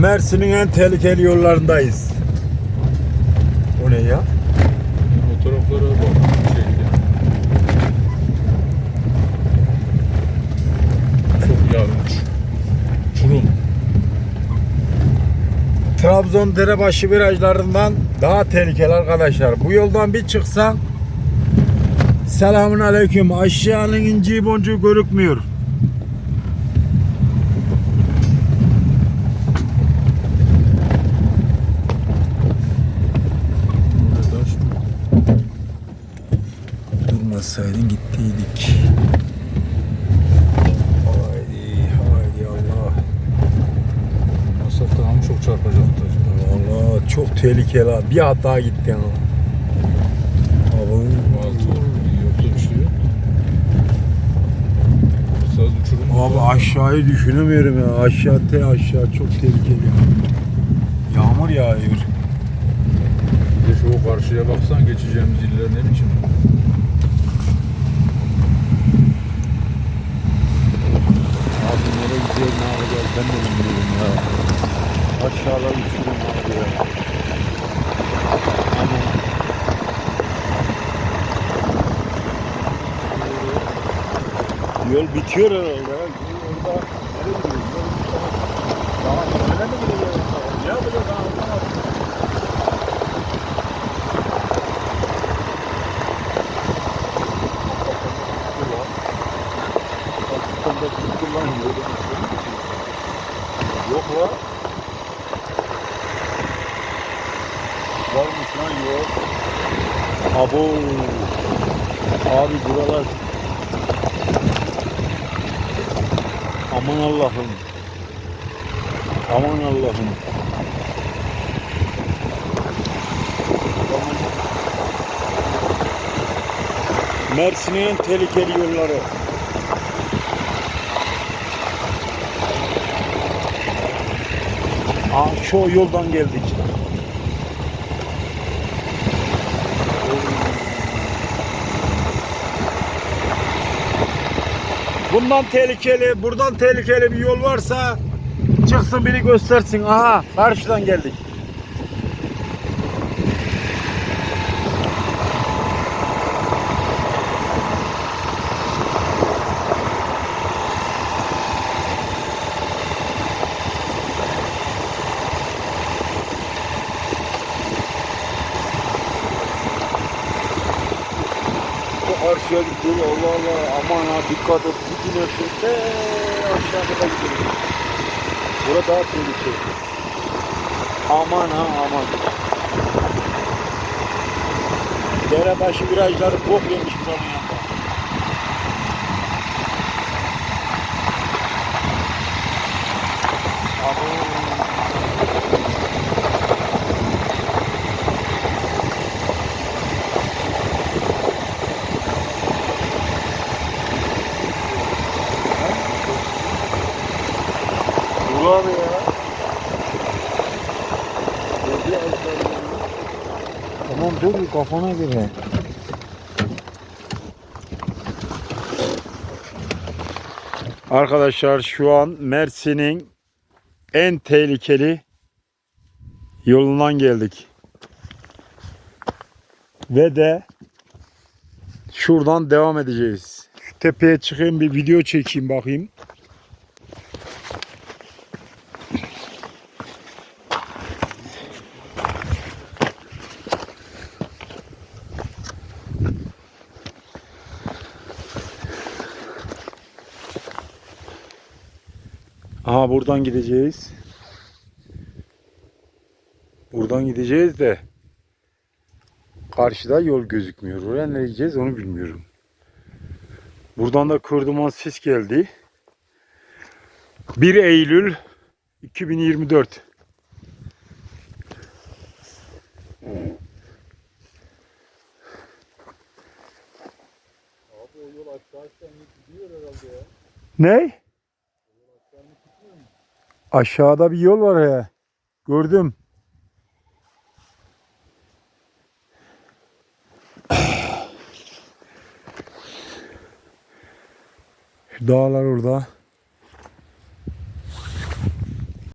Mersin'in en tehlikeli yollarındayız. O ne ya? O taraflara bak. Şeyde. Çok yarmış. Çurum. Trabzon Derebaşı virajlarından daha tehlikeli arkadaşlar. Bu yoldan bir çıksan Selamun aleyküm. Aşağının inci boncuğu görükmüyor. Burada taş mı? Durmasaydın gittiydik. Haydi haydi Allah. Masraf daha mı çok çarpacaktı acaba? Allah çok tehlikeli. ha. Bir hata gitti ama. Abi. Altı? Yoksa bir şey yok. Burası az uçurum. Abi aşağıyı düşünemiyorum ya. Aşağı te aşağı çok tehlikeli. Yağmur yağıyor. Bir de şu karşıya baksan geçeceğimiz iller ne biçim? Abi nereye gidiyoruz ne yapacağız ben de bilmiyorum ya. Aşağıda uçurum abi ya. Ama Yol bitiyor herhalde. ya. Orada nereye gidiyoruz? Daha öyle mi gidiyoruz? Ne yapacağız anlamadım. Yok la. Varmış lan yok. Abo. Abi buralar. Aman Allah'ım. Aman Allah'ım. Mersin'in tehlikeli yolları. Aa, şu yoldan geldik. Bundan tehlikeli, buradan tehlikeli bir yol varsa çıksın biri göstersin. Aha, karşıdan geldik. Karşıya gidiyor. Allah Allah. Aman ha dikkat et. Bir güneşin de aşağıda gidiyor. Burada daha tehlikeli. Aman ha aman. Derebaşı virajları bok yemiş buranın yanında. Aman. Dur abi ya. Dur kafana göre. Arkadaşlar şu an Mersin'in en tehlikeli yolundan geldik. Ve de şuradan devam edeceğiz. Şu tepeye çıkayım bir video çekeyim bakayım. Aha buradan gideceğiz. Buradan gideceğiz de karşıda yol gözükmüyor. Oraya nereye gideceğiz onu bilmiyorum. Buradan da Kurduman sis geldi. 1 Eylül 2024. Abi o yol aşağıdan gidiyor herhalde ya. Ne? Aşağıda bir yol var ya. Gördüm. Dağlar orada.